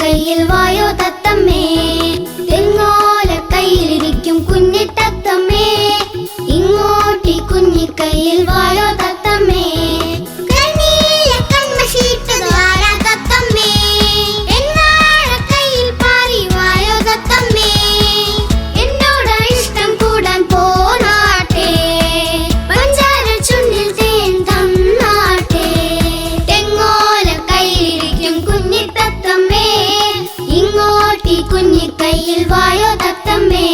കയ്യിൽ വായോ തത്തമ്മേ? തെങ്ങോല കയ്യിലിരിക്കും കുഞ്ഞി തത്തമ്മേ. ഇങ്ങോട്ടി കുഞ്ഞി കയ്യിൽ വാ കുഞ്ഞിക്കയ്യിൽ വായോ തത്തമ്മേ.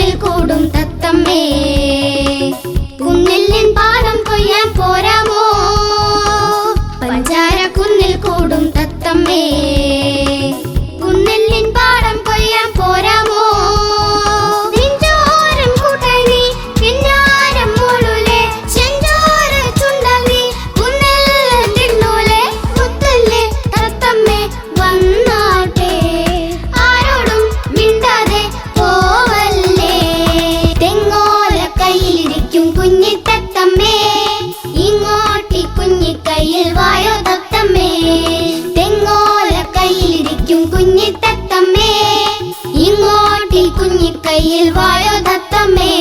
வானில் கூடும் தத்தம்மே കുഞ്ഞിക്കൈയിൽ വായോ ദത്തമേ.